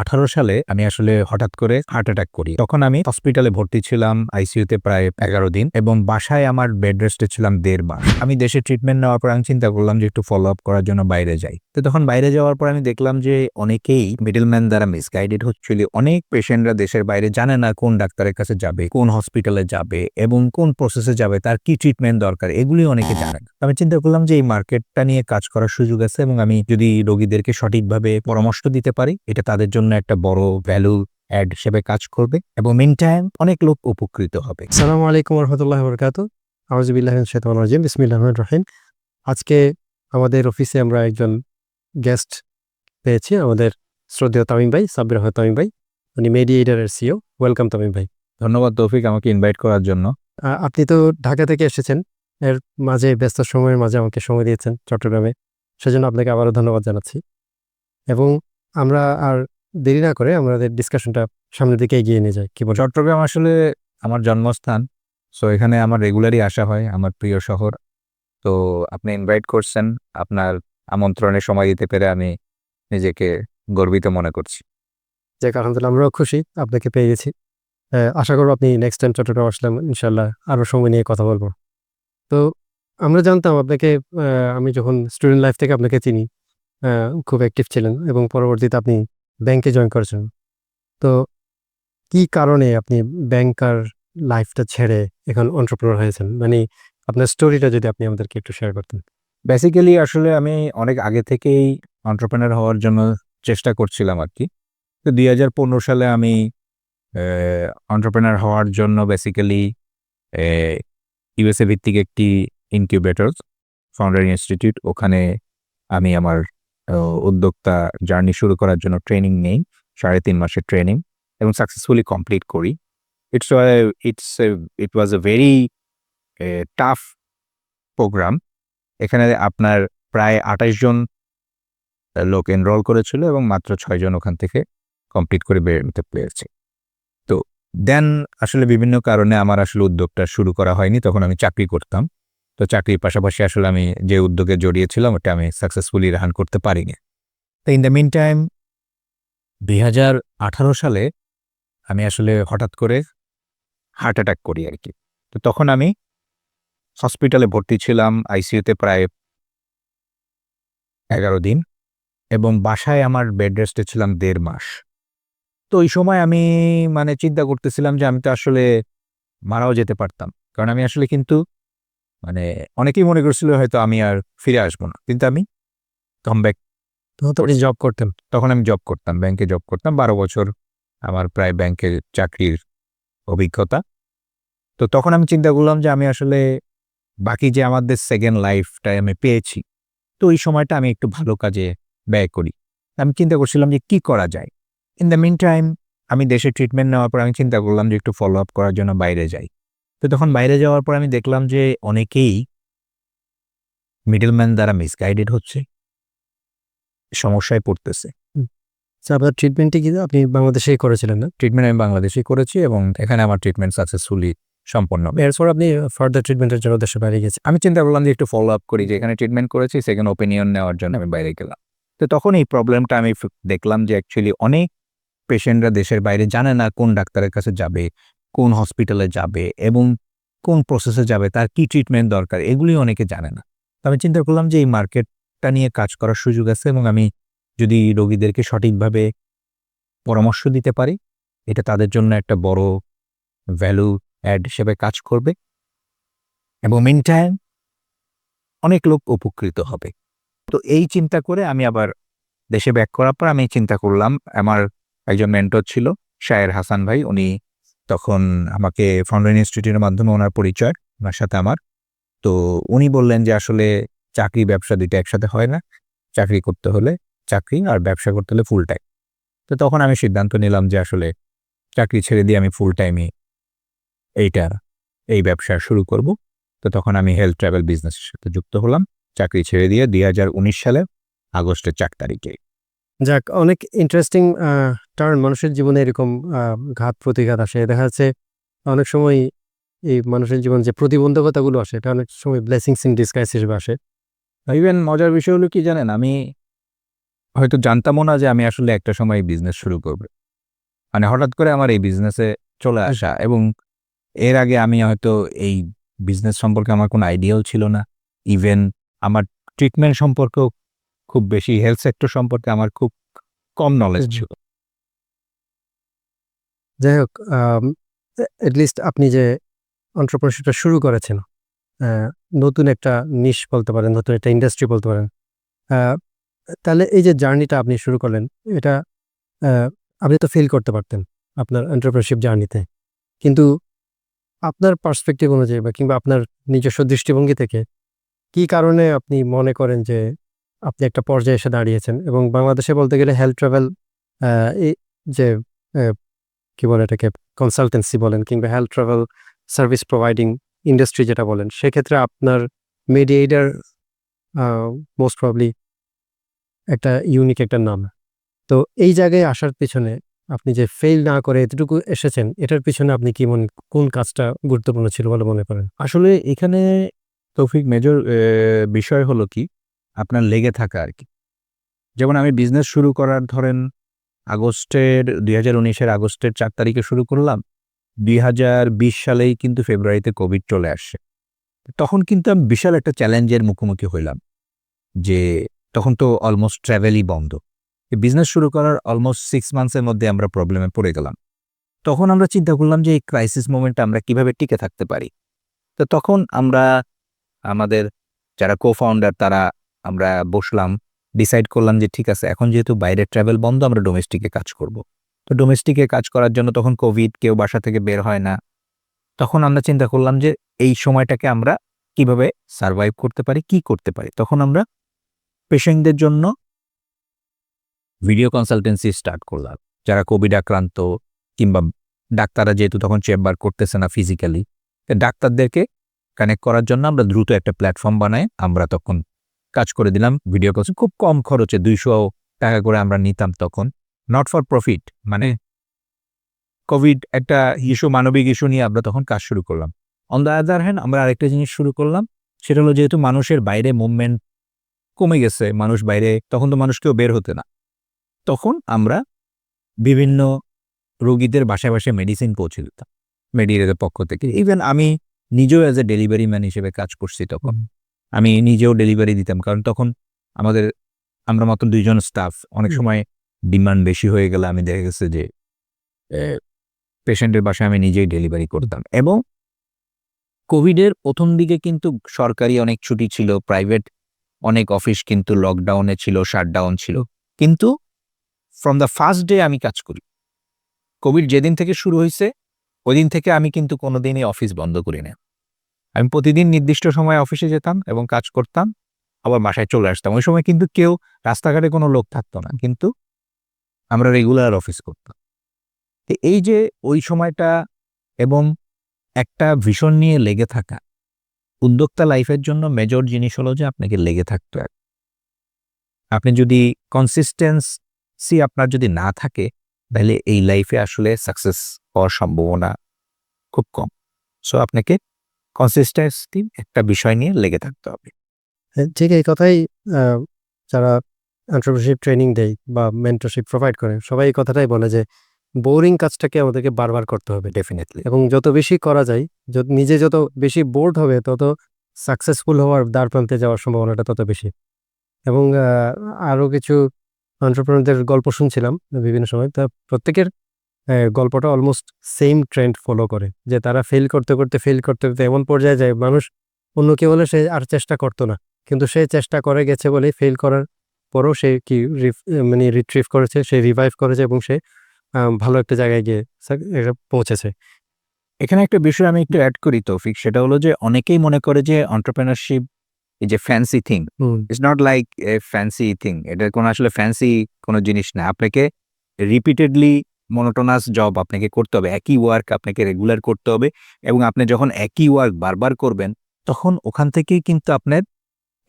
আঠারো সালে আমি আসলে হঠাৎ করে হার্ট অ্যাটাক করি। তখন আমি হসপিটালে ভর্তি ছিলাম আইসিইউতে প্রায় এগারো দিন এবং বাসায় আমার বেড রেস্টে ছিলাম দেড় মাস। আমি দেশে ট্রিটমেন্ট নেওয়ার পর আমি চিন্তা করলাম যে একটু ফলো আপ করার জন্য বাইরে যাই। তো তখন বাইরে যাওয়ার পর আমি দেখলাম যে অনেকেই মিডলম্যান দ্বারা মিসগাইডেড হচ্ছিল। অনেক পেশেন্টরা দেশের বাইরে জানে না কোন ডাক্তারের কাছে যাবে, কোন হসপিটালে যাবে এবং কোন প্রসেসে যাবে, তার কি ট্রিটমেন্ট দরকার, এগুলি অনেকে জানে না। আমি চিন্তা করলাম যে এই মার্কেটটা নিয়ে কাজ করার সুযোগ আছে এবং আমি যদি রোগীদেরকে সঠিকভাবে পরামর্শ দিতে পারি এটা তাদের জন্য একটা বড় ভ্যালু অ্যাড হিসেবে কাজ করবে এবং মেন টাইম অনেক লোক উপকৃত হবে। সালামু আলাইকুম রহমতুল্লাহ বরকাত আউজবিল্লাহ শেতান রাজিম। বিসমিল্লাহ রহিম। আজকে আমাদের অফিসে আমরা একজন গেস্ট পেয়েছি আমাদের শ্রদ্ধেয় তামিম ভাই সাব্বির আহমেদ তামিম ভাই। উনি মেডিয়েটারের সিও ওয়েলকাম তামিম ভাই। ধন্যবাদ তৌফিক আমাকে ইনভাইট করার জন্য। আপনি তো ঢাকা থেকে এসেছেন। এর মাঝে ব্যস্ত সময়ের মাঝে আমাকে সময় দিয়েছেন চট্টগ্রামে। সেজন্য আপনাকে আবারও ধন্যবাদ জানাচ্ছি। এবং আমরা আর দেরি না করে আমাদের ডিসকাশনটা সামনের দিকে এগিয়ে নিয়ে যাই। কি বলেন? চট্টগ্রাম আসলে আমার জন্মস্থান সো এখানে আমার রেগুলারই আসা হয় আমার প্রিয় শহর। তো আপনি ইনভাইট করছেন আপনার আমন্ত্রণে সময় দিতে পেরে আমি নিজেকে গর্বিত মনে করছি। যে আলহামদুলিল্লাহ আমরাও খুশি আপনাকে পেয়ে গেছি। আশা করব আপনি নেক্সট টাইম চট্টগ্রাম আসলাম ইনশাল্লাহ আরও সময় নিয়ে কথা বলব। তো আমরা জানতাম আপনাকে আমি যখন স্টুডেন্ট লাইফ থেকে আপনাকে চিনি খুব অ্যাক্টিভ ছিলেন এবং পরবর্তীতে আপনি ব্যাংকে জয়েন করেছেন। তো কি কারণে আপনি ব্যাংকার লাইফটা ছেড়ে এখন অন্টারপ্রেনার হয়েছেন? মানে আপনার স্টোরিটা যদি আপনি আমাদেরকে একটু শেয়ার করতেন। বেসিক্যালি আসলে আমি অনেক আগে থেকেই অন্টারপ্রেনার হওয়ার জন্য চেষ্টা করছিলাম আর কি। তো দুই হাজার পনেরো সালে আমি অন্টারপ্রেনার হওয়ার জন্য বেসিক্যালি ইউএসএ ভিত্তিক একটি ইনকিউবেটর ফাউন্ডার ইনস্টিটিউট ওখানে আমি আমার উদ্যোক্তা জার্নি শুরু করার জন্য ট্রেনিং নেই, সাড়ে তিন মাসের ট্রেনিং এবং সাকসেসফুলি কমপ্লিট করি। It's it's it was a very tough programme এখানে আপনার প্রায় আঠাশ জন লোক এনরোল করেছিল এবং মাত্র ছয়জন ওখান থেকে কমপ্লিট করে বের নিতে পেরেছে। তো দেন আসলে বিভিন্ন কারণে আমার আসলে উদ্যোগটা শুরু করা হয়নি, তখন আমি চাকরি করতাম। তো চাকরির পাশাপাশি আসলে আমি যে উদ্যোগে জড়িয়েছিলাম, ওটা আমি সাকসেসফুলি রান করতে পারিনি। তো ইন দ্য মিন টাইম দুই হাজার আঠারো সালে আমি আসলে হঠাৎ করে হার্ট অ্যাটাক করি আর কি। তো তখন আমি হসপিটালে ভর্তি ছিলাম আইসিইউতে প্রায় এগারো দিন এবং বাসায় আমার বেড রেস্টে ছিলাম দেড় মাস। তো ওই সময় আমি মানে চিন্তা করতেছিলাম যে আমি তো আসলে মারাও যেতে পারতাম। কারণ আমি আসলে কিন্তু মানে অনেকেই মনে করছিল হয়তো আমি আর ফিরে আসব না। কিন্তু আমি কাম ব্যাক তখন জব করতাম তখন আমি জব করতাম ব্যাংকে জব করতাম। বারো বছর আমার প্রায় ব্যাংকের চাকরির অভিজ্ঞতা। তো তখন আমি চিন্তা করলাম যে আমি আসলে বাকি যে আমাদের সেকেন্ড লাইফটাই আমি পেয়েছি তো ওই সময়টা আমি একটু ভালো কাজে ব্যয় করি। আমি চিন্তা করছিলাম যে কি করা যায়? ইন দ্য মিন টাইম আমি দেশে ট্রিটমেন্ট নেওয়ার পর আমি চিন্তা করলাম যে একটু ফলো আপ করার জন্য বাইরে যাই। তো তখন বাইরে যাওয়ার পর আমি দেখলাম যে অনেকেই মিডলম্যান দ্বারা মিসগাইডেড হচ্ছে সমস্যায় পড়তেছে। আপনার ট্রিটমেন্টটি কি? আপনি বাংলাদেশেই করেছিলেন না? ট্রিটমেন্ট আমি বাংলাদেশেই করেছি এবং এখানে আমার ট্রিটমেন্ট সাকসেসফুলি সম্পন্ন। এরপর আপনি ফার্দার ট্রিটমেন্টের জন্য দেশে বাইরে গেছেন আমি চিন্তা করলাম যে একটু ফলো আপ করি যে এখানে ট্রিটমেন্ট করেছি সেকেন্ড ওপিনিয়ন নেওয়ার জন্য আমি বাইরে গেলাম। তো তখন এই প্রবলেমটা আমি দেখলাম যে অ্যাকচুয়ালি অনেক পেশেন্টরা দেশের বাইরে জানে না কোন ডাক্তারের কাছে যাবে কোন হসপিটালে যাবে এবং কোন প্রসেসে যাবে, তার কি ট্রিটমেন্ট দরকার, এগুলি অনেকে জানে না। তো আমি চিন্তা করলাম যে এই মার্কেটটা নিয়ে কাজ করার সুযোগ আছে এবং আমি যদি রোগীদেরকে সঠিকভাবে পরামর্শ দিতে পারি, এটা তাদের জন্য একটা বড় ভ্যালু অ্যাড হিসেবে কাজ করবে। এবং মিন টাইম অনেক লোক উপকৃত হবে। তো এই চিন্তা করে আমি আবার দেশে ব্যাক করার পর আমি চিন্তা করলাম, আমার একজন মেন্টর ছিল, শায়ের হাসান ভাই, উনি তখন আমাকে ফাউন্ডার ইনস্টিটিউটের মাধ্যমে ওনার পরিচয়, ওনার সাথে আমার। তো উনি বললেন যে আসলে চাকরি ব্যবসা দুইটা একসাথে হয় না। চাকরি করতে হলে চাকরি আর ব্যবসা করতে হলে ফুল টাইম তো তখন আমি সিদ্ধান্ত নিলাম যে আসলে চাকরি ছেড়ে দিয়ে আমি ফুল টাইমে এইটা, এই ব্যবসা শুরু করব। তো তখন আমি হেলথ ট্রাভেল বিজনেসের সাথে যুক্ত হলাম। চাকরি ছেড়ে দিয়ে দুই হাজার উনিশ সালে আগস্টের চার তারিখে। যাক অনেক ইন্টারেস্টিং টার্ন মানুষের জীবনে এরকম ঘাত প্রতিঘাত আসে। দেখা যাচ্ছে অনেক সময় এই মানুষের জীবন যে প্রতিবন্ধকতাগুলো আসে এটা অনেক সময় ব্লেসিংস ইন ডিসগাইস হিসেবে আসে। ইভেন মজার বিষয় হলো কি জানেন আমি হয়তো জানতামও না যে আমি আসলে একটা সময় বিজনেস শুরু করব। মানে হঠাৎ করে আমার এই বিজনেসে চলে আসা এবং এর আগে আমি হয়তো এই বিজনেস সম্পর্কে আমার কোনো আইডিয়াও ছিল না। ইভেন আমার ট্রিটমেন্ট সম্পর্কেও খুব বেশি হেলথ সেক্টর সম্পর্কে আমার খুব কম নলেজ ছিল। যাই হোক লিস্ট আপনি যে অন্টারপ্রেনারশিপটা শুরু করেছেন নতুন একটা নিশ বলতে পারেন নতুন একটা ইন্ডাস্ট্রি বলতে পারেন তাহলে এই যে জার্নিটা আপনি শুরু করলেন এটা আপনি তো ফিল করতে পারতেন আপনার এন্টারপ্রেনারশিপ জার্নিতে কিন্তু আপনার পার্সপেক্টিভ অনুযায়ী বা কিংবা আপনার নিজস্ব দৃষ্টিভঙ্গি থেকে কি কারণে আপনি মনে করেন যে আপনি একটা পর্যায়ে এসে দাঁড়িয়েছেন এবং বাংলাদেশে বলতে গেলে হেলথ ট্রাভেল যে কি বলে এটাকে কনসালটেন্সি বলেন কিংবা health travel service providing industry যেটা বলেন, সেক্ষেত্রে আপনার মেডিয়েটার মোস্ট প্রবলি একটা ইউনিক একটা নাম। তো এই জায়গায় আসার পিছনে আপনি যে ফেল না করে এতটুকু এসেছেন, এটার পিছনে আপনি কি মনে, কোন কাজটা গুরুত্বপূর্ণ ছিল বলে মনে করেন? আসলে এখানে তৌফিক মেজর বিষয় হলো কি আপনার লেগে থাকা আর কি। যেমন আমি বিজনেস শুরু করার ধরেন আগস্টের, দুই হাজার উনিশের আগস্টের চার তারিখে শুরু করলাম, দুই হাজার বিশ সালেই কিন্তু ফেব্রুয়ারিতে কোভিড চলে আসছে। তখন কিন্তু আমি বিশাল একটা চ্যালেঞ্জের মুখোমুখি হইলাম যে তখন তো অলমোস্ট ট্র্যাভেলই বন্ধ। বিজনেস শুরু করার অলমোস্ট সিক্স মান্থসের মধ্যে আমরা প্রবলেমে পড়ে গেলাম। তখন আমরা চিন্তা করলাম যে এই ক্রাইসিস মোমেন্টে আমরা কীভাবে টিকে থাকতে পারি? তো তখন আমরা আমাদের যারা কো ফাউন্ডার তারা আমরা বসলাম ডিসাইড করলাম যে ঠিক আছে, এখন যেহেতু বাইরে ট্রাভেল বন্ধ, আমরা ডোমেস্টিকে কাজ করব। তো ডোমেস্টিকে কাজ করার জন্য তখন কোভিড কেউ বাসা থেকে বের হয় না। তখন আমরা চিন্তা করলাম যে এই সময়টাকে আমরা কীভাবে সার্ভাইভ করতে পারি, কি করতে পারি? তখন আমরা পেশেন্টদের জন্য ভিডিও কনসালটেন্সি স্টার্ট করলাম। যারা কোভিড আক্রান্ত কিংবা ডাক্তাররা যেহেতু তখন চেম্বার করতেছে না ফিজিক্যালি ডাক্তারদেরকে কানেক্ট করার জন্য আমরা দ্রুত একটা প্ল্যাটফর্ম বানাই, আমরা তখন কাজ করে দিলাম ভিডিও কল খুব কম খরচে দুইশো টাকা করে আমরা নিতাম তখন। নট ফর প্রফিট মানে কোভিড একটা ইস্যু, মানবিক ইস্যু নিয়ে আমরা তখন কাজ শুরু করলাম। অন দ্য আদার হ্যান্ড আমরা আরেকটা জিনিস শুরু করলাম, সেটা হলো যেহেতু মানুষের বাইরে মুভমেন্ট কমে গেছে, মানুষ বাইরে, তখন তো মানুষ কেউ বের হতে না। তখন আমরা বিভিন্ন রোগীদের বাসায় বাসায় মেডিসিন পৌঁছে দিতাম মেডিকেলের পক্ষ থেকে। ইভেন আমি নিজেও অ্যাজ এ ডেলিভারি ম্যান হিসেবে কাজ করছি তখন। আমি নিজেও ডেলিভারি দিতাম। কারণ তখন আমাদের আমরা মাত্র দুইজন স্টাফ অনেক সময় ডিমান্ড বেশি হয়ে গেলে আমি দেখা গেছে যে পেশেন্টের বাসায় আমি নিজেই ডেলিভারি করতাম। এবং কোভিডের প্রথম দিকে কিন্তু সরকারি অনেক ছুটি ছিল প্রাইভেট অনেক অফিস কিন্তু লকডাউনে ছিল শাটডাউন ছিল। কিন্তু ফ্রম দ্য ফার্স্ট ডে আমি কাজ করি। কোভিড যেদিন থেকে শুরু হয়েছে ওই দিন থেকে আমি কিন্তু কোনোদিনই অফিস বন্ধ করি না আমি প্রতিদিন নির্দিষ্ট সময় অফিসে যেতাম এবং কাজ করতাম, আবার বাসায় চলে আসতাম। ওই সময় কিন্তু কেউ রাস্তাঘাটে কোনো লোক থাকতো না, কিন্তু আমরা রেগুলার অফিস করতাম। তো এই যে ওই সময়টা এবং একটা ভীষণ নিয়ে লেগে থাকা, উদ্যোক্তা লাইফের জন্য মেজর জিনিস হলো যে আপনাকে লেগে থাকতে হবে। আপনি যদি কনসিস্টেন্সি আপনার যদি না থাকে, তাহলে এই লাইফে আসলে সাকসেস হওয়ার সম্ভাবনা খুব কম। সো আপনাকে কনসিস্টেন্সি একটা বিষয় নিয়ে লেগে থাকতে হবে। হ্যাঁ, ঠিক এই কথাই যারা এন্টারপ্রেনারশিপ ট্রেনিং দেয় বা মেন্টরশিপ প্রোভাইড করে সবাই এই কথাটাই বলে যে বোরিং কাজটাকে আমাদেরকে বারবার করতে হবে ডেফিনেটলি এবং যত বেশি করা যায় নিজে যত বেশি বোর্ড হবে তত সাকসেসফুল হওয়ার দ্বার প্রান্তে যাওয়ার সম্ভাবনাটা তত বেশি। এবং আরও কিছু এন্টারপ্রেনারদের গল্প শুনছিলাম বিভিন্ন সময় তা প্রত্যেকের গল্পটা অলমোস্ট সেম ট্রেন্ড ফলো করে যে তারা ফেল করতে করতে ফেল করতে করতে এমন পর্যায়ে যায় মানুষ অন্য কেউ হলে সে আর চেষ্টা করতো না। কিন্তু সে চেষ্টা করে গেছে বলে ফেল করার পরও সে কি মানে রিট্রিভ করেছে সে রিভাইভ করেছে এবং সে ভালো একটা জায়গায় গিয়ে পৌঁছেছে। এখানে একটা বিষয় আমি একটু অ্যাড করি তৌফিক সেটা হলো যে অনেকেই মনে করে যে অন্টারপ্রেনারশিপ এই যে fancy thing it's not like a fancy thing এটা কোনো আসলে ফ্যান্সি কোনো জিনিস না। আপনাকে রিপিটেডলি মনোটোনাস জব আপনাকে করতে হবে, একই ওয়ার্ক আপনাকে রেগুলার করতে হবে এবং আপনি যখন একই ওয়ার্ক বারবার করবেন, তখন ওখান থেকেই কিন্তু আপনার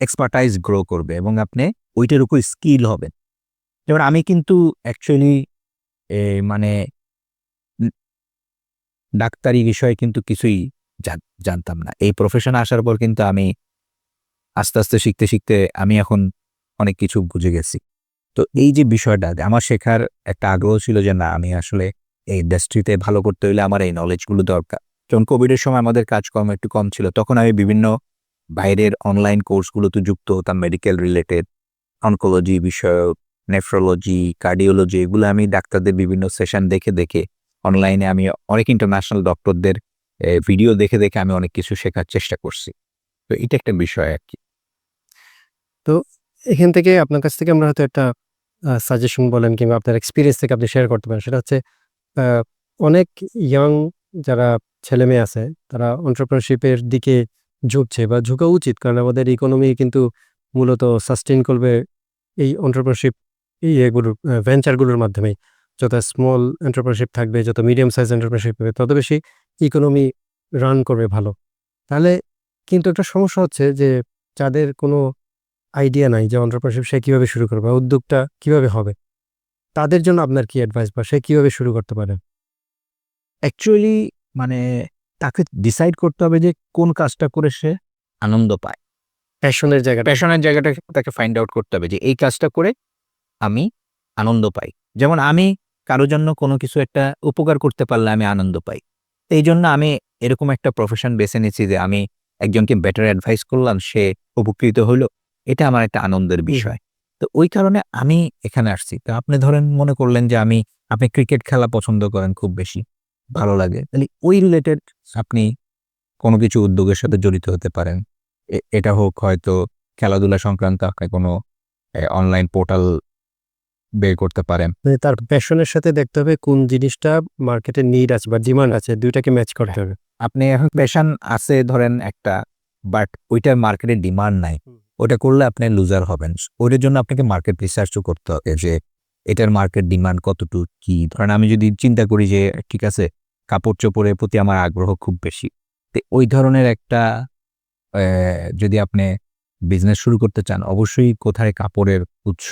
এক্সপার্টাইজ গ্রো করবে এবং আপনি ওইটার উপর স্কিল হবেন। যেমন আমি কিন্তু অ্যাকচুয়ালি মানে ডাক্তারি বিষয়ে কিন্তু কিছুই জান- জানতাম না। এই প্রফেশনে আসার পর কিন্তু আমি আস্তে আস্তে শিখতে শিখতে আমি এখন অনেক কিছু বুঝে গেছি। তো এই যে বিষয়টা, আমার শেখার একটা আগ্রহ ছিল যে, না, আমি আসলে এই ইন্ডাস্ট্রিতে ভালো করতে হলে আমার এই নলেজগুলো দরকার। যখন কোভিডের সময় আমাদের কাজকর্ম একটু কম ছিল, তখন আমি বিভিন্ন বাইরের অনলাইন কোর্সগুলোতে যুক্ত হতাম মেডিকেল রিলেটেড অনকোলজি বিষয়ক নেফ্রোলজি কার্ডিওলজি এগুলো আমি ডাক্তারদের বিভিন্ন সেশন দেখে দেখে অনলাইনে আমি অনেক ইন্টারন্যাশনাল ডক্টরদের ভিডিও দেখে দেখে আমি অনেক কিছু শেখার চেষ্টা করছি। তো এটা একটা বিষয় আর কি। এখান থেকে আপনার কাছ থেকে আমরা হয়তো একটা সাজেশন বলেন কিংবা আপনার এক্সপিরিয়েন্স থেকে আপনি শেয়ার করতে পারেন। সেটা হচ্ছে অনেক ইয়াং যারা ছেলে মেয়ে আছে, তারা অন্টারপ্রেনারশিপের দিকে ঝুঁকছে বা ঝুঁকা উচিত। কারণ আমাদের ইকোনমি কিন্তু মূলত সাস্টেন করবে এই অন্টারপ্রেনারশিপ এই এগুলোর ভেঞ্চারগুলোর মাধ্যমেই। যত স্মল এন্টারপ্রেনারশিপ থাকবে, যত মিডিয়াম সাইজ এন্টারপ্রেনারশিপ হবে তত বেশি ইকোনমি রান করবে ভালো। তাহলে কিন্তু একটা সমস্যা হচ্ছে যে, যাদের কোনো আইডিয়া নাই যে অন্টারপ্রেনারশিপ সে কীভাবে শুরু করবে বা উদ্যোগটা কীভাবে হবে। তাদের জন্য আপনার কি অ্যাডভাইস বা সে কীভাবে শুরু করতে পারে? অ্যাকচুয়ালি মানে তাকে ডিসাইড করতে হবে যে কোন কাজটা করে সে আনন্দ পায়। প্যাশনের জায়গাটা। প্যাশনের জায়গাটা তাকে ফাইন্ড আউট করতে হবে যে এই কাজটা করে আমি আনন্দ পাই। যেমন আমি কারোর জন্য কোনো কিছু একটা উপকার করতে পারলে আমি আনন্দ পাই। এই জন্য আমি এরকম একটা প্রফেশন বেছে নিয়েছি যে আমি একজনকে বেটার অ্যাডভাইস করলাম সে উপকৃত হলো। এটা আমার একটা আনন্দের বিষয়। তো ওই কারণে আমি এখানে আসছি। তো আপনি ধরেন মনে করলেন যে আমি আপনি ক্রিকেট খেলা পছন্দ করেন খুব বেশি ভালো লাগে। তাহলে ওই রিলেটেড আপনি কোনো কিছু উদ্যোগের সাথে জড়িত হতে পারেন। এটা হোক হয়তো খেলাধুলা সংক্রান্ত আপনি কোনো অনলাইন পোর্টাল বের করতে পারেন। মানে তার প্যাশনের সাথে দেখতে হবে কোন জিনিসটা মার্কেটে নিড আছে বা ডিমান্ড আছে দুইটাকে ম্যাচ করতে হবে। আপনি এখন প্যাশন আছে ধরেন একটা বাট ওইটার মার্কেটে ডিমান্ড নাই। ওটা করলে আপনি লুজার হবেন। ওইটার জন্য আপনাকে মার্কেট রিসার্চও করতে হবে যে এটার মার্কেট ডিমান্ড কতটুকু কি? ধরেন আমি যদি চিন্তা করি যে ঠিক আছে কাপড় চোপড়ের প্রতি আমার আগ্রহ খুব বেশি। তো ওই ধরনের একটা যদি আপনি বিজনেস শুরু করতে চান অবশ্যই কোথায় কাপড়ের উৎস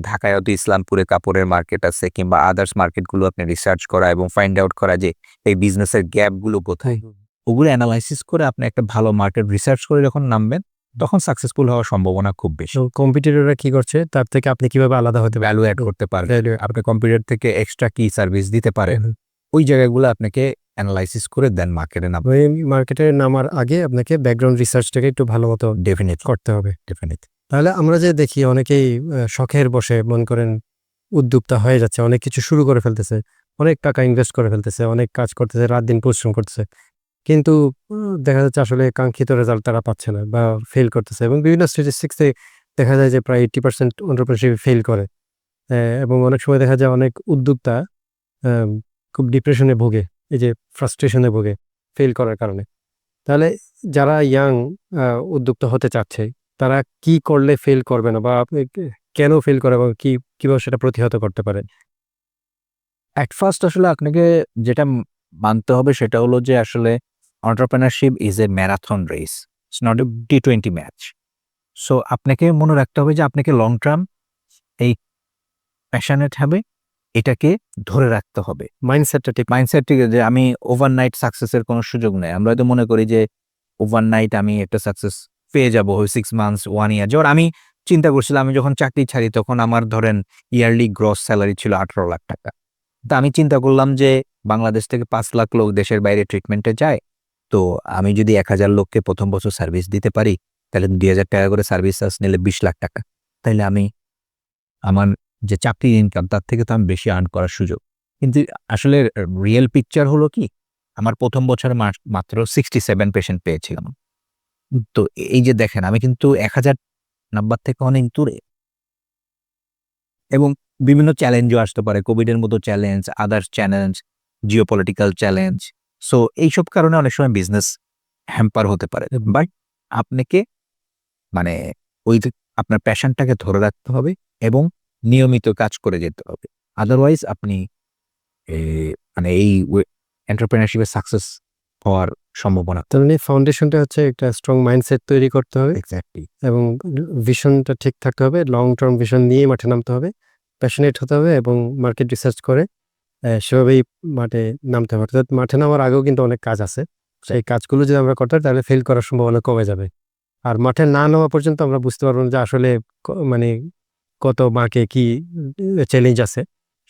ঢাকায় হয়তো ইসলামপুরে কাপড়ের মার্কেট আছে কিংবা আদার্স মার্কেটগুলো আপনি রিসার্চ করা এবং ফাইন্ড আউট করা যে এই বিজনেসের গ্যাপগুলো কোথায়। ওগুলো অ্যানালাইসিস করে আপনি একটা ভালো মার্কেট রিসার্চ করে যখন নামবেন তখন সাকসেসফুল হওয়ার সম্ভাবনা খুব বেশি। তো কম্পিটিটররা কি করছে? তার থেকে আপনি কীভাবে আলাদা হতে ভ্যালু অ্যাড করতে পারেন আপনি কম্পিউটার থেকে এক্সট্রা কি সার্ভিস দিতে পারেন। ওই জায়গাগুলো আপনাকে অ্যানালাইসিস করে দেন মার্কেটে নাম মার্কেটে নামার আগে আপনাকে ব্যাকগ্রাউন্ড রিসার্চটাকে একটু ভালো মতো ডেফিনেট করতে হবে। ডেফিনেট তাহলে আমরা যে দেখি অনেকেই শখের বসে মনে করেন উদ্যোক্তা হয়ে যাচ্ছে অনেক কিছু শুরু করে ফেলতেছে অনেক টাকা ইনভেস্ট করে ফেলতেছে অনেক কাজ করতেছে রাত দিন পরিশ্রম করতেছে। কিন্তু দেখা যাচ্ছে আসলে কাঙ্ক্ষিত রেজাল্ট তারা পাচ্ছে না বা ফেল করতেছে এবং বিভিন্ন স্ট্যাটিস্টিক্সে দেখা যায় যে প্রায় এইটি পার্সেন্ট অন্টারপ্রেনারশিপ ফেল করে। এবং অনেক সময় দেখা যায় অনেক উদ্যোক্তা খুব ডিপ্রেশনে ভোগে, এই যে ফ্রাস্ট্রেশনে ভোগে ফেল করার কারণে। তাহলে যারা ইয়াং উদ্যোক্তা হতে চাচ্ছে, তারা কি করলে ফেল করবে না বা কেন ফেল করে এবং কি, কীভাবে সেটা প্রতিহত করতে পারে? অ্যাট ফার্স্ট আসলে আপনাকে যেটা মানতে হবে সেটা হলো যে আসলে entrepreneurship is a marathon race it's not a T twenty match so আপনাকে মনে রাখতে হবে যে আপনাকে লং টার্ম এই প্যাশনেট হবে এটাকে ধরে রাখতে হবে। মাইন্ডসেটটা ঠিক। মাইন্ডসেট থেকে যে আমি ওভারনাইট সাকসেসের কোনো সুযোগ নেই। আমরা হয়তো মনে করি যে ওভারনাইট আমি একটা সাকসেস পেয়ে যাব সিক্স মান্থস ওয়ান ইয়ার যেমন আমি চিন্তা করছিলাম আমি যখন চাকরি ছাড়ি তখন আমার ধরেন ইয়ারলি গ্রস স্যালারি ছিল আঠারো লাখ টাকা। তা আমি চিন্তা করলাম যে বাংলাদেশ থেকে পাঁচ লাখ লোক দেশের বাইরে ট্রিটমেন্টে যায়, তো আমি যদি এক হাজার লোককে প্রথম বছর সার্ভিস দিতে পারি, তাহলে দুই হাজার টাকা করে সার্ভিস চার্জ নিলে বিশ লাখ টাকা। তাইলে আমি আমার যে চাকরির ইনকাম তার থেকে তো আমি বেশি আর্ন করার সুযোগ। কিন্তু আসলে রিয়েল পিকচার হলো কি, আমার প্রথম বছর মাত্র সিক্সটি সেভেন পেশেন্ট পেয়েছিলাম। তো এই যে দেখেন, আমি কিন্তু এক হাজার নাম্বার থেকে অনেক দূরে। এবং বিভিন্ন চ্যালেঞ্জও আসতে পারে কোভিডের মতো challenge others challenge geopolitical challenge so এইসব কারণে অনেক সময় বিজনেস হ্যাম্পার হতে পারে। বাট আপনাকে মানে ওই আপনার প্যাশনটাকে ধরে রাখতে হবে এবং নিয়মিত কাজ করে যেতে হবে। আদারওয়াইজ আপনি মানে এই এন্টারপ্রেনারশিপে সাকসেস হওয়ার সম্ভাবনা। তার মানে ফাউন্ডেশনটা হচ্ছে একটা স্ট্রং মাইন্ডসেট তৈরি করতে হবে। এক্স্যাক্টলি এবং ভিশনটা ঠিক থাকতে হবে। লং টার্ম ভিশন নিয়ে মাঠে নামতে হবে। প্যাশনেট হতে হবে এবং মার্কেট রিসার্চ করে সেভাবেই মাঠে নামতে হবে। অর্থাৎ মাঠে নামার আগেও কিন্তু অনেক কাজ আছে। সেই কাজগুলো যদি আমরা করতে তাহলে ফেল করার সম্ভাবনা কমে যাবে। আর মাঠে না নামা পর্যন্ত আমরা বুঝতে পারব যে আসলে মানে কত মাকে কি চ্যালেঞ্জ আছে,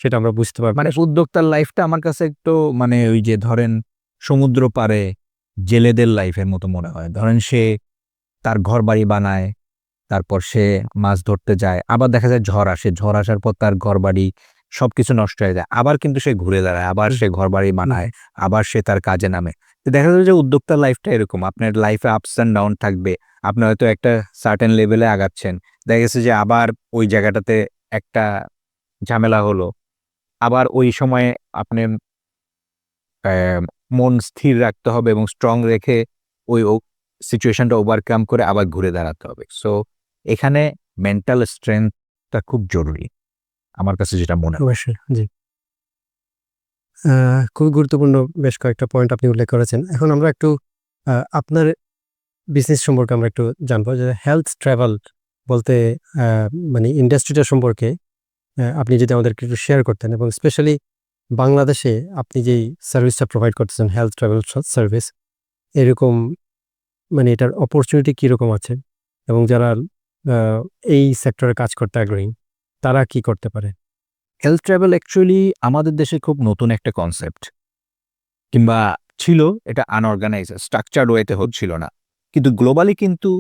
সেটা আমরা বুঝতে পারব মানে উদ্যোক্তার লাইফটা আমার কাছে একটু মানে ওই যে ধরেন সমুদ্র পারে জেলেদের লাইফের মতো মনে হয়। ধরেন সে তার ঘর বাড়ি বানায়, তারপর সে মাছ ধরতে যায়, আবার দেখা যায় ঝড় আসে। ঝড় আসার পর তার ঘর বাড়ি সবকিছু নষ্ট হয়ে যায়। আবার কিন্তু সে ঘুরে দাঁড়ায় আবার সে ঘর বাড়ি বানায় আবার সে তার কাজে নামে। তো দেখা যায় যে উদ্যোক্তার লাইফটা এরকম। আপনার লাইফে আপস অ্যান্ড ডাউন থাকবে। আপনি হয়তো একটা সার্টেন লেভেলে আগাচ্ছেন। দেখা গেছে যে আবার ওই জায়গাটাতে একটা ঝামেলা হলো। আবার ওই সময়ে আপনি মন স্থির রাখতে হবে এবং স্ট্রং রেখে ওই সিচুয়েশনটা ওভারকাম করে আবার ঘুরে দাঁড়াতে হবে। সো এখানে মেন্টাল স্ট্রেংথটা খুব জরুরি। আমার কাছে যেটা মনে অবশ্যই জি। আহ, খুব গুরুত্বপূর্ণ বেশ কয়েকটা পয়েন্ট আপনি উল্লেখ করেছেন। এখন আমরা একটু আপনার বিজনেস সম্পর্কে আমরা একটু জানব যে হেলথ ট্রাভেল বলতে মানে ইন্ডাস্ট্রিটা সম্পর্কে আপনি যদি আমাদেরকে একটু শেয়ার করতেন এবং স্পেশালি বাংলাদেশে আপনি যেই সার্ভিসটা প্রোভাইড করতেছেন হেলথ ট্রাভেল সার্ভিস এরকম মানে এটার অপরচুনিটি কীরকম আছে? এবং যারা এই সেক্টরে কাজ করতে আগ্রহী তারা কি করতে পারে? হেলথ ট্রাভেল অ্যাকচুয়ালি আমাদের দেশে খুব নতুন একটা কনসেপ্ট কিংবা ছিল, এটা আনঅর্গানাইজ স্ট্রাকচার্ড ওয়েতে হচ্ছিল না। কিন্তু গ্লোবালি কিন্তু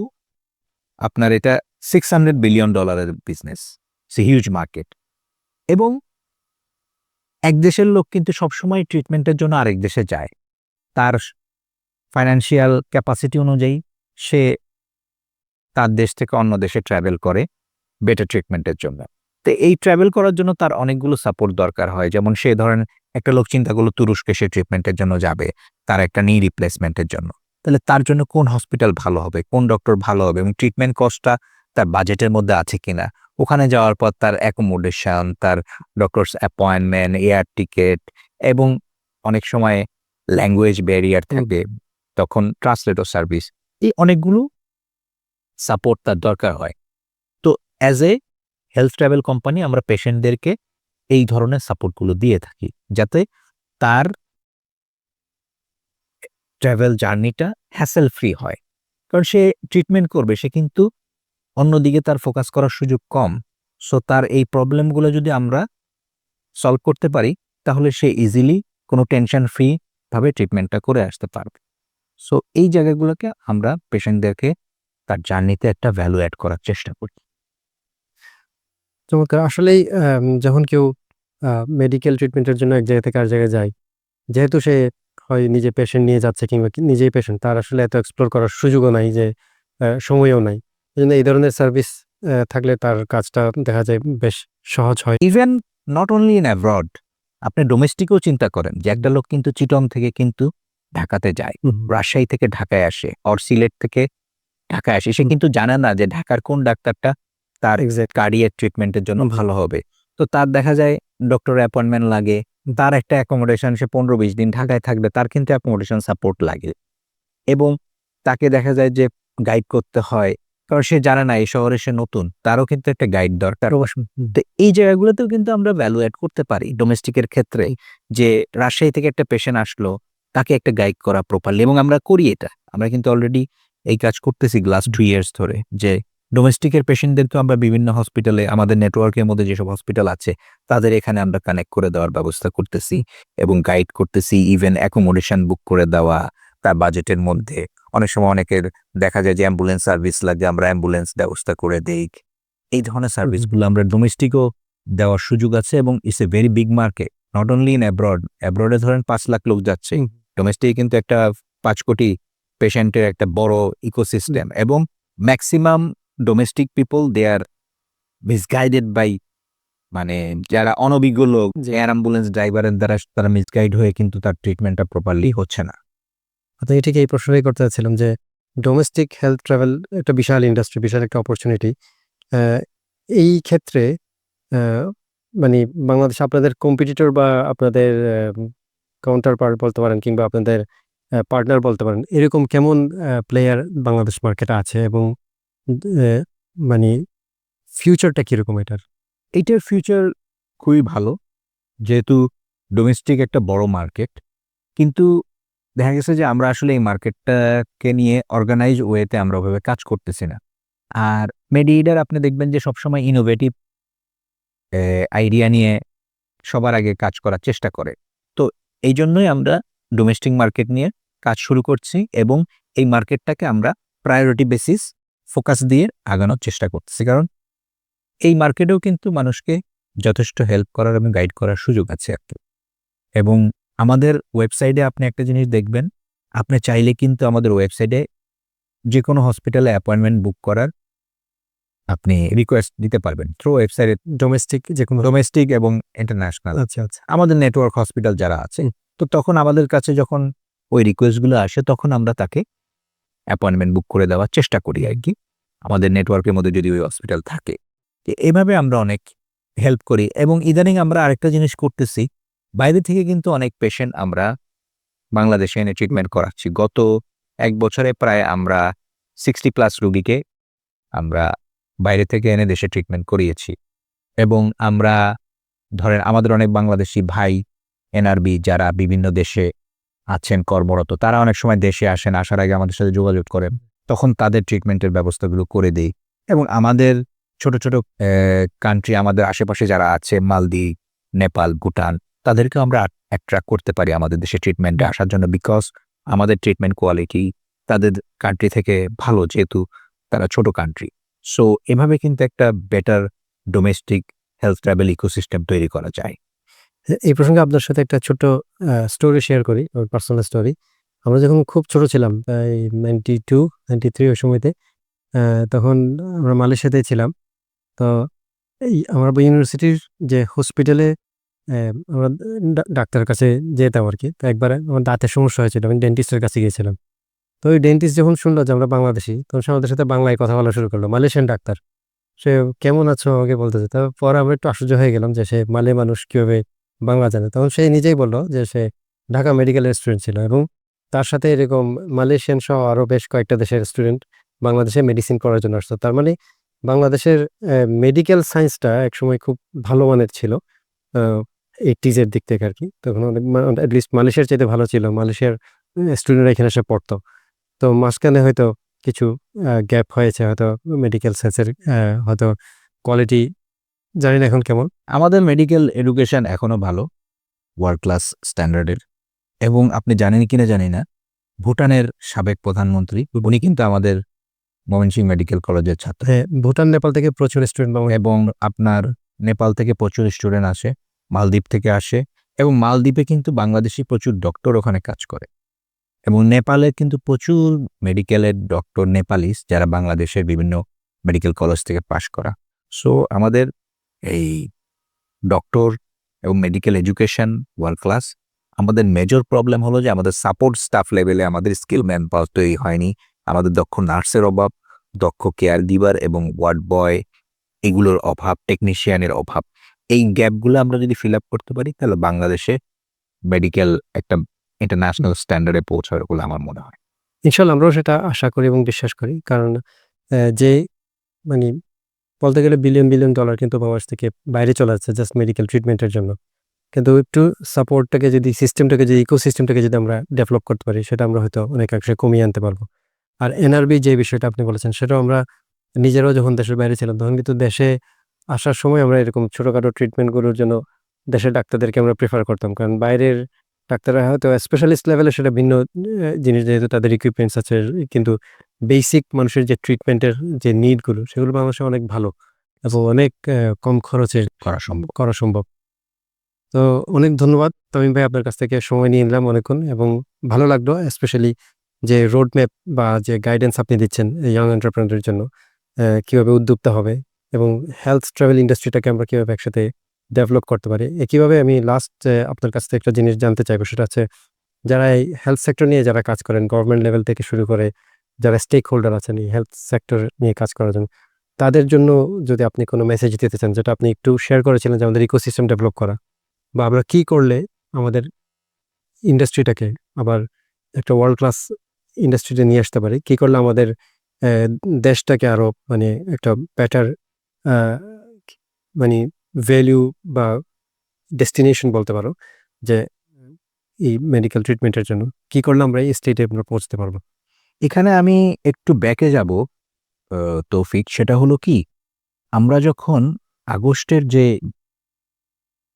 আপনার এটা সিক্স হান্ড্রেড বিলিয়ন ডলারের বিজনেস সে হিউজ মার্কেট এবং এক দেশের লোক কিন্তু সবসময় ট্রিটমেন্টের জন্য আরেক দেশে যায়। তার ফাইন্যান্সিয়াল ক্যাপাসিটি অনুযায়ী সে তার দেশ থেকে অন্য দেশে ট্রাভেল করে বেটার ট্রিটমেন্টের জন্য। তো এই ট্রাভেল করার জন্য তার অনেকগুলো সাপোর্ট দরকার হয়। যেমন সে ধরেন একটা লোক চিন্তা করল তুরস্কে সে ট্রিটমেন্টের জন্য যাবে তার একটা নি রিপ্লেসমেন্টের জন্য। তাহলে তার জন্য কোন হসপিটাল ভালো হবে? কোন ডক্টর ভালো হবে? এবং ট্রিটমেন্ট কস্টটা তার বাজেটের মধ্যে আছে কিনা? ওখানে যাওয়ার পর তার অ্যাকোমোডেশন তার ডক্টরস অ্যাপয়েন্টমেন্ট এয়ার টিকেট এবং অনেক সময় ল্যাঙ্গুয়েজ ব্যারিয়ার থাকবে তখন ট্রান্সলেটর সার্ভিস এই অনেকগুলো সাপোর্ট তার দরকার হয়। তো as a health travel company আমরা পেশেন্টদেরকে এই ধরনের সাপোর্টগুলো দিয়ে থাকি, যাতে তার ট্রাভেল জার্নিটা হ্যাসেল ফ্রি হয়। কারণ সে ট্রিটমেন্ট করবে, সে কিন্তু অন্যদিকে তার ফোকাস করার সুযোগ কম। সো তার এই প্রবলেমগুলো যদি আমরা সলভ করতে পারি, তাহলে সে ইজিলি কোনো টেনশন ফ্রি ভাবে ট্রিটমেন্টটা করে আসতে পারবে। সো এই জায়গাগুলোকে আমরা পেশেন্টদেরকে তার জার্নিতে একটা ভ্যালু অ্যাড করার চেষ্টা করি। চমৎকার। আসলেই যখন কেউ মেডিকেল ট্রিটমেন্টের জন্য এক জায়গা থেকে আর জায়গায় যায় যেহেতু সে হয় নিজে পেশেন্ট নিয়ে যাচ্ছে কিংবা নিজেই পেশেন্ট তার আসলে এত এক্সপ্লোর করার সুযোগও নাই যে সময়ও নাই। এই জন্য এই ধরনের সার্ভিস থাকলে তার কাজটা দেখা যায় বেশ সহজ হয়। Even not only in abroad আপনি ডোমেস্টিকও চিন্তা করেন যে একটা লোক কিন্তু চিটং থেকে কিন্তু ঢাকাতে যায় রাজশাহী থেকে ঢাকায় আসে অর সিলেট থেকে ঢাকায় আসে। সে কিন্তু জানে না যে ঢাকার কোন ডাক্তারটা তার Exact. কার্ডিয়ার ট্রিটমেন্টের জন্য ভালো হবে। তো তার দেখা যায় ডক্টর অ্যাপয়েন্টমেন্ট লাগে তার একটা অ্যাকোমোডেশন সে পনেরো বিশ দিন ঢাকায় থাকবে তার কিন্তু অ্যাকোমোডেশন সাপোর্ট লাগে। এবং তাকে দেখা যায় যে গাইড করতে হয় কারণ সে জানে না এই শহরে সে নতুন তারও কিন্তু একটা গাইড দরকার। এই জায়গাগুলোতেও কিন্তু আমরা ভ্যালু অ্যাড করতে পারি ডোমেস্টিকের ক্ষেত্রে যে রাজশাহী থেকে একটা পেশেন্ট আসলো তাকে একটা গাইড করা প্রপারলি এবং আমরা করি এটা। আমরা কিন্তু অলরেডি এই কাজ করতেছি লাস্ট টু ইয়ার্স ধরে যে ডোমেস্টিকের পেশেন্টদেরকে আমরা বিভিন্ন হসপিটালে আমাদের নেটওয়ার্কের মধ্যে যেসব হসপিটাল আছে তাদের এখানে আমরা কানেক্ট করে দেওয়ার ব্যবস্থা করতেছি এবং গাইড করতেছি ইভেন অ্যাকোমোডেশন বুক করে দেওয়া তার বাজেটের মধ্যে। অনেক সময় অনেকের দেখা যায় যে অ্যাম্বুলেন্স সার্ভিস লাগে আমরা অ্যাম্বুলেন্স ব্যবস্থা করে দেই। এই ধরনের সার্ভিসগুলো আমরা ডোমেস্টিকও দেওয়ার সুযোগ আছে এবং it's a very big market not only in abroad অ্যাব্রডে ধরেন পাঁচ লাখ লোক যাচ্ছে ডোমেস্টিক কিন্তু একটা পাঁচ কোটি পেশেন্টের একটা বড় ইকোসিস্টেম এবং maximum domestic people they are misguided by মানে যারা অনভিজ্ঞ লোক যে এয়ার অ্যাম্বুলেন্স ড্রাইভারের দ্বারা তারা মিসগাইড হয়ে কিন্তু তার ট্রিটমেন্টটা প্রপারলি হচ্ছে না। আপনি ঠিক এই প্রশ্নটাই করতে চাচ্ছিলাম যে ডোমেস্টিক হেলথ ট্রাভেল একটা বিশাল ইন্ডাস্ট্রি বিশাল একটা অপরচুনিটি এই ক্ষেত্রে মানে বাংলাদেশ আপনাদের কম্পিটিটর বা আপনাদের কাউন্টার পার্ট বলতে পারেন কিংবা আপনাদের পার্টনার বলতে পারেন এরকম কেমন প্লেয়ার বাংলাদেশ মার্কেটে আছে এবং মানে ফিউচারটা কীরকম এটার? এইটার ফিউচার খুবই ভালো। যেহেতু ডোমেস্টিক একটা বড় মার্কেট কিন্তু দেখা গেছে যে আমরা আসলে এই মার্কেটটাকে নিয়ে অর্গানাইজ ওয়েতে আমরা ওভাবে কাজ করতেছি না। আর মেডিএডার আপনি দেখবেন যে সবসময় ইনোভেটিভ আইডিয়া নিয়ে সবার আগে কাজ করার চেষ্টা করে। তো এই জন্যই আমরা ডোমেস্টিক মার্কেট নিয়ে কাজ শুরু করছি এবং এই মার্কেটটাকে আমরা প্রায়োরিটি বেসিস ফোকাস দিয়ে আগানোর চেষ্টা করতেছি। কারণ এই মার্কেটেও কিন্তু মানুষকে যথেষ্ট হেল্প করার এবং গাইড করার সুযোগ আছে আর কি। এবং আমাদের ওয়েবসাইটে আপনি একটা জিনিস দেখবেন আপনি চাইলে কিন্তু আমাদের ওয়েবসাইটে যে কোনো হসপিটালে অ্যাপয়েন্টমেন্ট বুক করার আপনি রিকোয়েস্ট দিতে পারবেন। থ্রু ওয়েবসাইটে ডোমেস্টিক যে কোনো ডোমেস্টিক এবং ইন্টারন্যাশনাল আচ্ছা আচ্ছা। আমাদের নেটওয়ার্ক হসপিটাল যারা আছে তো তখন আমাদের কাছে যখন ওই রিকোয়েস্টগুলো আসে তখন আমরা তাকে অ্যাপয়েন্টমেন্ট বুক করে দেওয়ার চেষ্টা করি আর কি। আমাদের নেটওয়ার্কের মধ্যে যদি ওই হসপিটাল থাকে। এভাবে আমরা অনেক হেল্প করি এবং ইদানিং আমরা আরেকটা জিনিস করতেছি। বাইরে থেকে কিন্তু অনেক পেশেন্ট আমরা বাংলাদেশে এনে ট্রিটমেন্ট করাচ্ছি। গত এক বছরে প্রায় আমরা সিক্সটি প্লাস রুগীকে আমরা বাইরে থেকে এনে দেশে ট্রিটমেন্ট করিয়েছি। এবং আমরা ধরেন আমাদের অনেক বাংলাদেশি ভাই এনআরবি যারা বিভিন্ন দেশে আছেন কর্মরত, তারা অনেক সময় দেশে আসেন, আসার আগে আমাদের সাথে যোগাযোগ করেন। তখন তাদের ট্রিটমেন্টের ব্যবস্থাগুলো করে দেই। এবং আমাদের ছোট ছোট কান্ট্রি আমাদের আশেপাশে যারা আছে, মালদ্বীপ, নেপাল, ভুটান তাদেরকেও আমরা অ্যাট্রাক্ট করতে পারি আমাদের দেশে ট্রিটমেন্টে আসার জন্য বিকজ আমাদের ট্রিটমেন্ট কোয়ালিটি তাদের কান্ট্রি থেকে ভালো, যেহেতু তারা ছোট কান্ট্রি সো এভাবে কিন্তু একটা better domestic health travel ecosystem তৈরি করা যায়। এই প্রসঙ্গে আপনার সাথে একটা ছোট স্টোরি শেয়ার করি পার্সোনাল স্টোরি আমরা যখন খুব ছোট ছিলাম, প্রায় নাইনটি টু নাইনটি থ্রি ওই সময়তে তখন আমরা মালয়েশিয়াতে ছিলাম। তো এই আমার ইউনিভার্সিটির যে হসপিটালে আমরা ডাক্তারের কাছে যেতাম আর কি। তো একবার আমার দাঁতের সমস্যা হয়েছিল, আমি ডেন্টিস্টের কাছে গিয়েছিলাম। তো ওই ডেন্টিস্ট যখন শুনলো যে আমরা বাংলাদেশি, তখন সে আমাদের সাথে বাংলায় কথা বলা শুরু করল, মালয়েশিয়ান ডাক্তার, সে কেমন আছো? আমাকে বলতেছে। তারপর পরে আমরা একটু আশ্চর্য হয়ে গেলাম যে সে মালে মানুষ কীভাবে বাংলা জানে। তখন সে নিজেই বলল যে সে ঢাকা মেডিকেলের স্টুডেন্ট ছিল এবং তার সাথে এরকম মালয়েশিয়ান সহ আরও বেশ কয়েকটা দেশের স্টুডেন্ট বাংলাদেশে মেডিসিন করার জন্য আসতো। তার মানে বাংলাদেশের মেডিকেল সায়েন্সটা একসময় খুব ভালো মানের ছিল এইটিজের দিক থেকে আর কি তখন অনেক অ্যাটলিস্ট মালয়েশিয়ার চাইতে ভালো ছিল। মালয়েশিয়ার স্টুডেন্টরা এখানে এসে পড়তো। তো মাঝখানে হয়তো কিছু গ্যাপ হয়েছে। হয়তো মেডিকেল সায়েন্সের হয়তো কোয়ালিটি জানি না এখন কেমন। আমাদের মেডিকেল এডুকেশন এখনও ভালো ওয়ার্ল্ড ক্লাস স্ট্যান্ডার্ডের এবং আপনি জানেন কি না জানি না ভুটানের সাবেক প্রধানমন্ত্রী উনি কিন্তু আমাদের ময়মনসিংহ মেডিকেল কলেজের ছাত্র। হ্যাঁ ভুটান নেপাল থেকে প্রচুর স্টুডেন্ট এবং আপনার নেপাল থেকে প্রচুর স্টুডেন্ট আসে মালদ্বীপ থেকে আসে এবং মালদ্বীপে কিন্তু বাংলাদেশি প্রচুর ডক্টর ওখানে কাজ করে। এবং নেপালে কিন্তু প্রচুর মেডিকেলের ডক্টর নেপালিস যারা বাংলাদেশের বিভিন্ন মেডিকেল কলেজ থেকে পাশ করা। সো আমাদের এই ডক্টর এবং মেডিকেল এডুকেশন ওয়ার্ল্ড ক্লাস আমাদের মেজর প্রবলেম হলো যে আমাদের সাপোর্ট স্টাফ লেভেলে আমাদের স্কিল ম্যান পাওয়ার তৈরি হয়নি। আমাদের দক্ষ নার্সের অভাব, দক্ষ কেয়ার গিভার এবং ওয়ার্ড বয় এগুলোর অভাব টেকনিশিয়ানের অভাব। এই গ্যাপগুলো আমরা যদি ফিল আপ করতে পারি, তাহলে বাংলাদেশে মেডিকেল একটা ইন্টারন্যাশনাল স্ট্যান্ডার্ডে পৌঁছাবে বলে আমার মনে হয়। ইনশাল্লাহ, আমরাও সেটা আশা করি এবং বিশ্বাস করি। কারণ যে মানে বলতে গেলে বিলিয়ন বিলিয়ন ডলার কিন্তু বাংলাদেশ থেকে বাইরে চলে যাচ্ছে জাস্ট মেডিকেল ট্রিটমেন্টের জন্য। কিন্তু একটু সাপোর্টটাকে যদি সিস্টেমটাকে যদি ইকোসিস্টেমটাকে যদি আমরা ডেভেলপ করতে পারি, সেটা আমরা হয়তো অনেকাংশে কমিয়ে আনতে পারব। আর এনআরবি যে বিষয়টা আপনি বলেছেন, সেটাও আমরা নিজেরাও যখন দেশের বাইরে ছিলাম, তখন কিন্তু দেশে আসার সময় আমরা এরকম ছোটোখাটো ট্রিটমেন্টগুলোর জন্য দেশের ডাক্তারদেরকে আমরা প্রেফার করতাম। কারণ বাইরের ডাক্তাররা হয়তো স্পেশালিস্ট লেভেলে সেটা ভিন্ন জিনিস যেহেতু তাদের ইকুইপমেন্টস আছে, কিন্তু বেসিক মানুষের যে ট্রিটমেন্টের যে নিডগুলো সেগুলো বাংলাদেশে অনেক ভালো এবং অনেক কম খরচে করা সম্ভব। করা সম্ভব। তো অনেক ধন্যবাদ। তামিম ভাই আপনার কাছ থেকে সময় নিয়ে নিলাম অনেকক্ষণ এবং ভালো লাগল স্পেশালি যে রোড ম্যাপ বা যে গাইডেন্স আপনি দিচ্ছেন ইয়াং এন্টারপ্রেনারদের জন্য কীভাবে উদ্যোক্তা হবে এবং হেলথ ট্রাভেল ইন্ডাস্ট্রিটাকে আমরা কীভাবে একসাথে ডেভেলপ করতে পারি। একইভাবে আমি লাস্ট আপনার কাছ থেকে একটা জিনিস জানতে চাইব সেটা হচ্ছে যারা এই হেলথ সেক্টর নিয়ে যারা কাজ করেন গভর্নমেন্ট লেভেল থেকে শুরু করে যারা স্টেক হোল্ডার আছেন এই হেলথ সেক্টর নিয়ে কাজ করার জন্য, তাদের জন্য যদি আপনি কোনো মেসেজ দিতে চান, যেটা আপনি একটু শেয়ার করেছিলেন যে আমাদের ইকোসিস্টেম ডেভেলপ করা, বা আমরা কি করলে আমাদের ইন্ডাস্ট্রিটাকে আবার একটা ওয়ার্ল্ড ক্লাস ইন্ডাস্ট্রিতে নিয়ে আসতে পারি, কি করলে আমাদের দেশটাকে আরও মানে একটা বেটার মানে ভ্যালিউ বা ডেস্টিনেশন বলতে পারো, যে এই মেডিকেল ট্রিটমেন্টের জন্য, কি করলে আমরা এই স্টেটে আমরা পৌঁছতে পারব। এখানে আমি একটু ব্যাকে যাব আহ, তৌফিক। সেটা হলো কি? আমরা যখন আগস্টের যে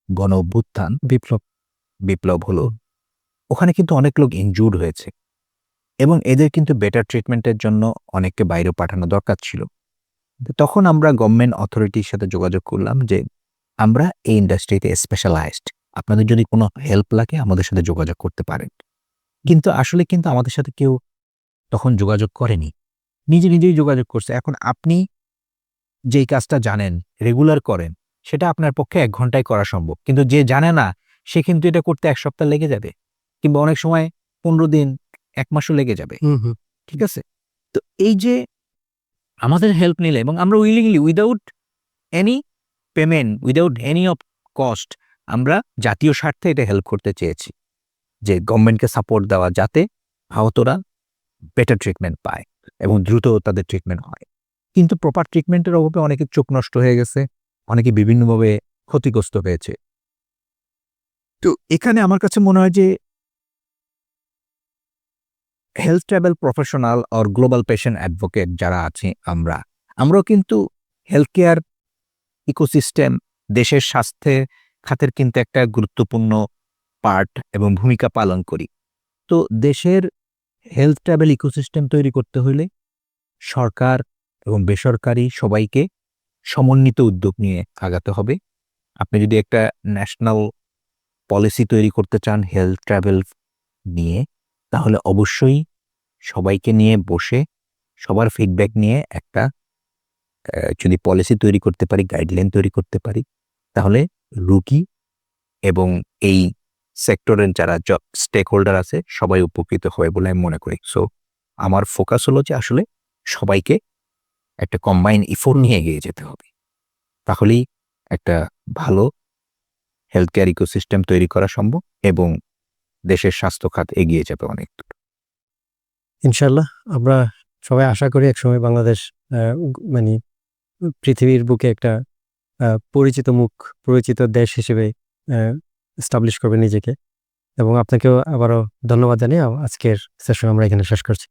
গণ অভ্যুত্থান বিপ্লব বিপ্লব হলো ওখানে কিন্তু অনেক লোক ইনজুর্ড হয়েছে। এবং এদের কিন্তু বেটার ট্রিটমেন্টের জন্য অনেককে বাইরে পাঠানো দরকার ছিল। তখন আমরা গভর্নমেন্ট অথরিটির সাথে যোগাযোগ করলাম যে আমরা এই ইন্ডাস্ট্রিতে স্পেশালাইজড আপনাদের যদি কোনো হেল্প লাগে আমাদের সাথে যোগাযোগ করতে পারেন। কিন্তু আসলে কিন্তু আমাদের সাথে কেউ তখন যোগাযোগ করেনি। নিজে নিজেই যোগাযোগ করছে। এখন আপনি যেই কাজটা জানেন রেগুলার করেন সেটা আপনার পক্ষে এক ঘন্টায় করা সম্ভব। কিন্তু যে জানে না সে কিন্তু এটা করতে এক সপ্তাহ লেগে যাবে। কিংবা অনেক সময় পনেরো দিন এক মাসও লেগে যাবে। ঠিক আছে? তো এই যে আমাদের হেল্প নিলে এবং আমরা willingly without any payment without any of cost আমরা জাতীয় স্বার্থে এটা হেল্প করতে চেয়েছি। যে গভর্নমেন্টকে সাপোর্ট দেওয়া যাতে আহতরা বেটার ট্রিটমেন্ট পায় এবং দ্রুত তাদের ট্রিটমেন্ট হয়। কিন্তু প্রপার ট্রিটমেন্টের অভাবে অনেকে চোখ নষ্ট হয়ে গেছে, অনেকে বিভিন্নভাবে ক্ষতিগ্রস্ত হয়েছে। তো এখানে আমার কাছে মনে হয় যে health travel professional or global patient advocate যারা আছে আমরা, আমরাও কিন্তু হেলথ কেয়ার ইকোসিস্টেম দেশের স্বাস্থ্যের খাতের কিন্তু একটা গুরুত্বপূর্ণ পার্ট এবং ভূমিকা পালন করি। তো দেশের হেলথ ট্রাভেল ইকোসিস্টেম তৈরি করতে হলে সরকার এবং বেসরকারি সবাইকে সমন্বিত উদ্যোগ নিয়ে আগাতে হবে। আপনি যদি একটা ন্যাশনাল পলিসি তৈরি করতে চান হেলথ ট্রাভেল নিয়ে, তাহলে অবশ্যই সবাইকে নিয়ে বসে সবার ফিডব্যাক নিয়ে একটা যদি পলিসি তৈরি করতে পারি গাইডলাইন তৈরি করতে পারি, তাহলে রুগী এবং এই সেক্টরের যারা স্টেক হোল্ডার আছে, সবাই উপকৃত হবে বলে আমি মনে করি সো আমার ফোকাস হলো যে আসলে সবাইকে একটা কম্বাইন ইফোর্ট নিয়ে এগিয়ে যেতে হবে তাহলেই একটা ভালো হেলথ কেয়ার ইকোসিস্টেম তৈরি করা সম্ভব এবং দেশের স্বাস্থ্য খাত এগিয়ে যাবে অনেক দূর। ইনশাল্লাহ আমরা সবাই আশা করি একসময় বাংলাদেশ মানে পৃথিবীর বুকে একটা পরিচিত মুখ, পরিচিত দেশ হিসেবে এস্টাবলিশ করবে নিজেকে। এবং আপনাকেও আবারও ধন্যবাদ জানিয়ে আজকের সেশন আমরা এখানে শেষ করছি।